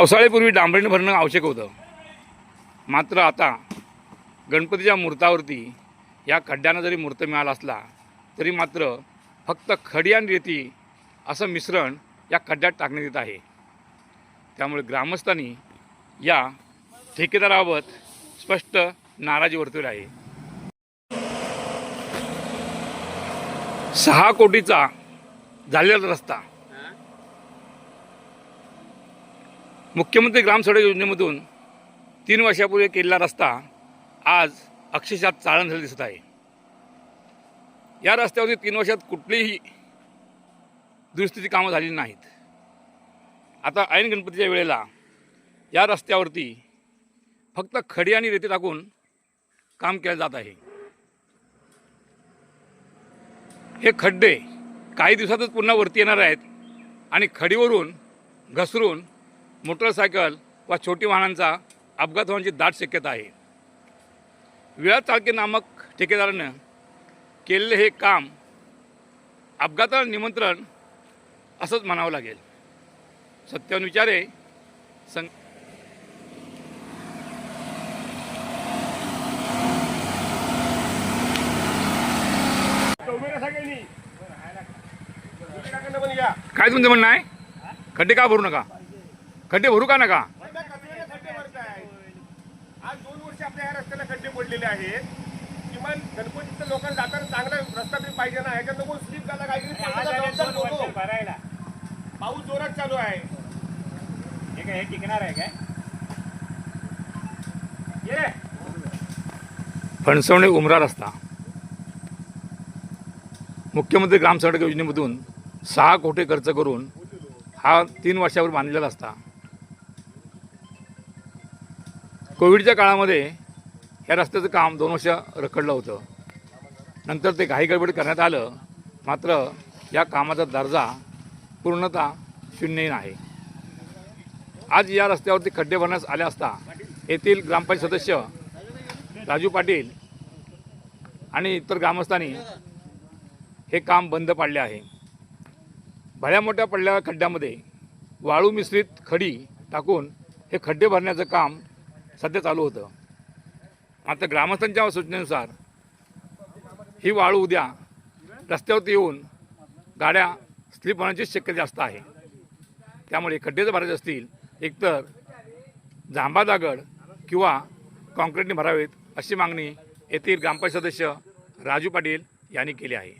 पावसाळ्यापूर्वी डांबरीने भरणं आवश्यक होतं. मात्र आता गणपतीच्या मूर्तावरती या खड्ड्यानं जरी मूर्त मिळाला असला तरी मात्र फक्त खडी आणि रेती असं मिश्रण या खड्ड्यात टाकण्यात येत आहे. त्यामुळे ग्रामस्थांनी या ठेकेदाराबाबत स्पष्ट नाराजी वर्तवली आहे. सहा कोटीचा झालेला रस्ता मुख्यमंत्री ग्राम सडक योजनेमधून तीन वर्षापूर्वी केलेला रस्ता आज अक्षरशः चाळण झालेला दिसत आहे. या रस्त्यावरती तीन वर्षात कुठलीही दुरुस्तीची कामं झालेली नाहीत. आता ऐन गणपतीच्या वेळेला या रस्त्यावरती फक्त खडी आणि रेती टाकून काम केलं जात आहे. हे खड्डे काही दिवसातच पुन्हा वरती येणार आहेत आणि खडीवरून घसरून मोटरसायकल वा छोटी वाहनांचा अपघात होण्याची दाट शक्यता आहे. विळा चालके नामक ठेकेदारानं केलेले हे काम अपघाताला निमंत्रण असंच म्हणावं लागेल. सत्यवन विचारे सं काय तुमचं म्हणणं आहे? खड्डे का भरू नका? खड्डे भरू का नका? आज दोन वर्ष आपल्या या रस्त्याला खड्डे पडलेले आहेत. किमान गणपतीचं लोकांना जाताना चांगला रस्ता तरी पाहिजे ना. ह्याच्यात स्लिप झाला काहीतरी. भरायला. पाऊस जोरात चालू आहे. हे काय हे टिकणार आहे काय? ये. फणसवणे उमरा रस्ता. मुख्यमंत्री ग्राम सडक योजनेमधून सहा कोटी खर्च करून हा तीन वर्षावर बांधलेला रस्ता. कोविडच्या काळामध्ये या रस्त्याचं काम दोन वर्ष रखडलं होतं. नंतर ते घाई गडबड करण्यात आलं. मात्र या कामाचा दर्जा पूर्णतः शून्यहीन आहे आज या रस्त्यावरती खड्डे भरण्यास आले असता येथील ग्रामपंचायत सदस्य राजू पाटील आणि इतर ग्रामस्थांनी हे काम बंद पाडले आहे. भल्या मोठ्या पडलेल्या खड्ड्यामध्ये वाळू मिश्रित खडी टाकून हे खड्डे भरण्याचं काम सध्या चालू होतं. आता ग्रामस्थांच्या सूचनेनुसार ही वाळू उद्या रस्त्यावरती येऊन गाड्या स्लिप होण्याची शक्यता जास्त आहे. त्यामुळे खड्डे जर भरायचे असतील एकतर जांबा दागड किंवा कॉन्क्रीटने भरावेत अशी मागणी येथील ग्रामपंचायत सदस्य राजू पाटील यांनी केली आहे.